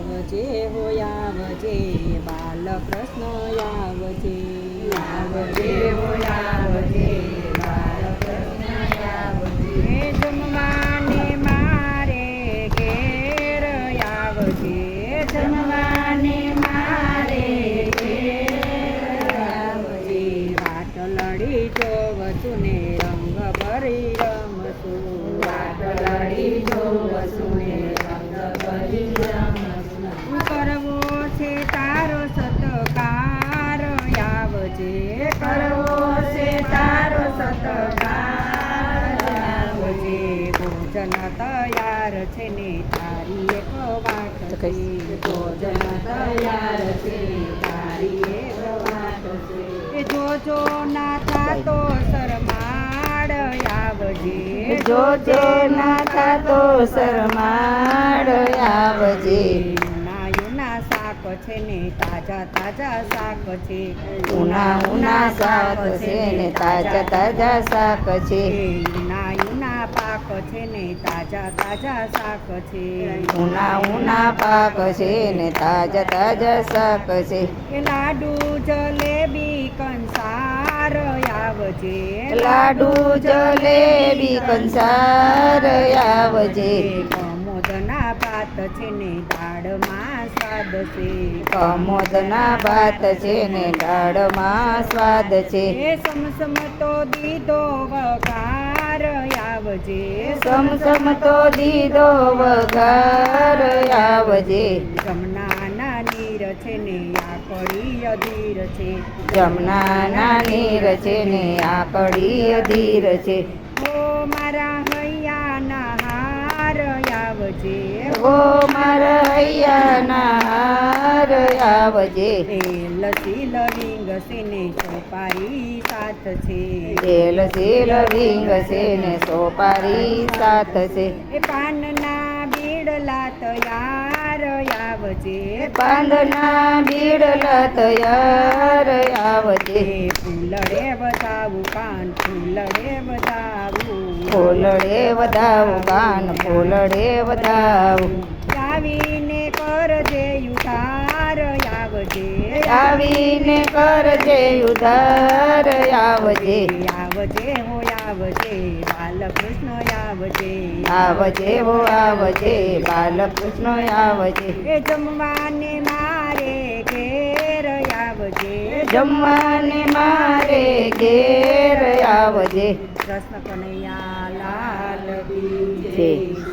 આવજે હો, આવજે, બાલકૃષ્ણ આવજે આવજે હો, આવજે, બાલકૃષ્ણ આવજે. હે જમવાને મારે ઘેર આવજે, જમવાને મારે આવજે. વાટ લડી જોવ તું ને રંગ ભરી રમતું વાટ લડી જોવશું છે ને તારી એક વાટ છે ભોજન તૈયાર છે તારી એક વાટ છે જોજો ના થાતો શરમાડ આવજે જોજે ના થાતો શરમાડ આવજે શાક છે ને તાજા તાજા શાક છે ઉના ઉના શાક છે ને તાજા તાજા શાક છે યુના યુના પાક છે ને તાજા તાજા શાક છે. ઉના ઉના પાક છે ને તાજા તાજા શાક છે. એ લાડુ જલેબી કંસાર આવજે. લાડુ જલેબી કંસાર આવજે. કમોદના ભાત છે ને દાળમાં સ્વાદ છે. કમોદના ભાત છે ને દાળમાં સ્વાદ છે. સમસમ તો દીધો વઘાર આવજે. સમસમ તો દીધો વઘાર આવજે. જમનાના નીર છે ને આ કડી અધીર છે. જમનાના નીર છે ને આકડી અધીર છે. ઓ મારા હૈયાના હાર આવજે. ઓ મારા હૈયાના હાર આવજે. એ લસી લવિંગ છે સોપારી સાથ છે. રીંગ સોપારી સાથ છે. એ પાનના બીડલા તૈયાર આવજે. પાંદના બીડલા તૈયાર આવજે. ફૂલડે બતાવું કાન ફૂલડે બતાવું ફૂલડે વધાવું કાન ફૂલડે વધાવું. આવીને આવજે આવીને કરજે ઉધાર આવજે. આવજે હો આવજે બાલકૃષ્ણ આવજે. આવજે હો આવજે બાલકૃષ્ણ આવજે. એ જમવાને મારે ઘેર આવજે. જમવાને મારે ઘેર આવજે. કૃષ્ણ કનૈયા લાલ જય.